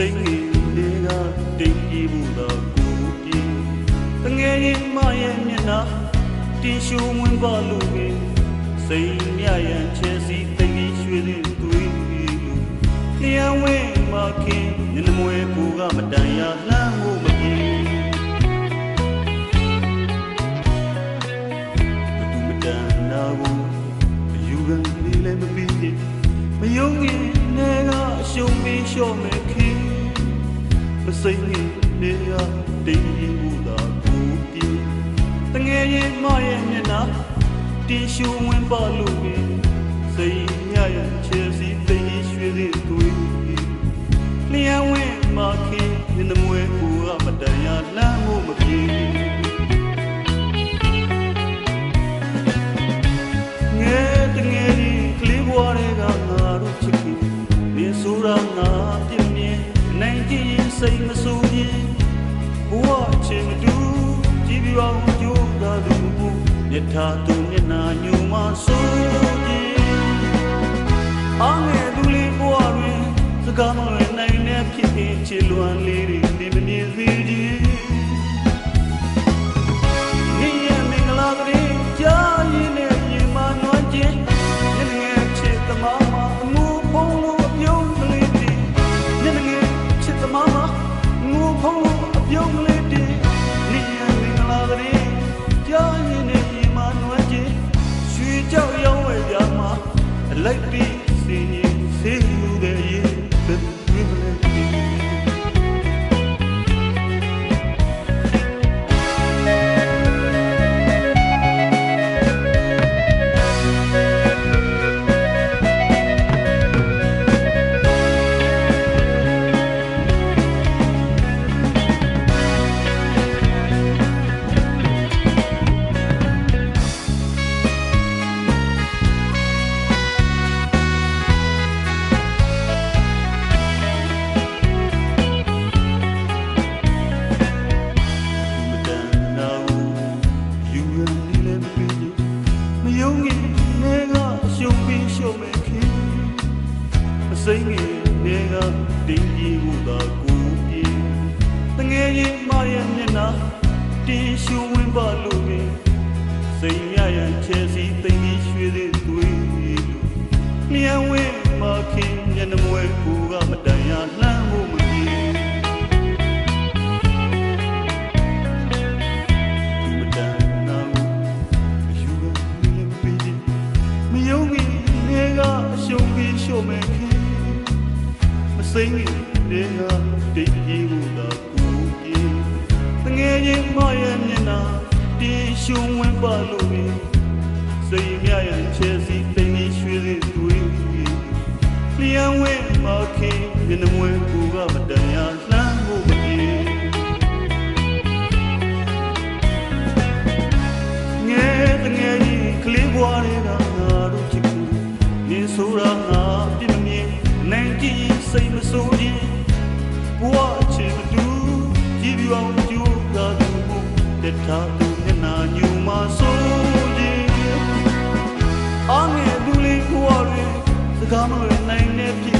ရှော့မဲ့ခင်မစိမ့်ငင်တွေကတိတ်ပြေဘူးသာကိုပြေတငယ်ရင်မရဲ့မျက်နှာတင်ရှုံဝင်ပါလို့ပဲစိတ်မြရန်ချဲစီတိတ်ကြီးရွှေတဲ့သွေးလူလျံဝဲမခင်ညနမွေကိုကမတန်ရလှမ်းမှုမပြေဘသူမတန်နာဘူးအယူခံလေးလည်းမပြီးမယုံရင်နေကအရှုံးပြီးလျှော့မယ်ခင်မ စိမ့်ရင်နေကတင်းကြီးဘူးသာကိုပြေတငယ်ရင်မရဲ့မျက်နှာတင်ရှူဝင်ပါလို့ပဲစိတ်ညရဲ့ချေစီ နိုင်ကြည့်ရင်စိတ်မဆိုးရင်ဘဝချင်မတူကြည်ပြောင်းကြိုးသားသူမြတ်သာသူမျက်နာညူမဆိုးခြင်းအားငယ်သူလေးဘွားတွင်စကားမလွယ်နိုင်တဲ့ဖြစ်ဖြစ်ချစ်လွမ်းလေးတွေ Like bir seni sevmeyi ben bilmedim ယူရန်လေးလည်းမပြီးမယုံရင်နေကအရှုံးပြီးရှုံးမဲ့ခင်မစိမ့်ငယ်နေကတင်းကြီးဘူးသာကိုပြေတငယ်ရင်မရဲ့မျက်နှာတင်းရှုံးဝင်ပါလို့ပဲစိတ်ရရန်ချဲစီသိမ့်ပြီးရွှေတဲ့သွေး စိမ့်ကြီးနေကတိတ်ကြီးဘူးသာကိုကြီးတငယ်ချင်းမရဲ့မျက်နှာတင်းရှုံးဝင်ပါလို့ပဲစိတ်မြရဲ့ချဲစီတိမ်ကြီးရွှေလေးသွေးလျံဝဲမခင်မျက်နှာမွေးကူကမတန်ရ ထားသူမျက်နာညူမဆိုးခြင်းအားငယ်သူလေးဘွားတွေစကားမလွယ်နိုင်တဲ့ဖြစ်ဖြစ်ချစ်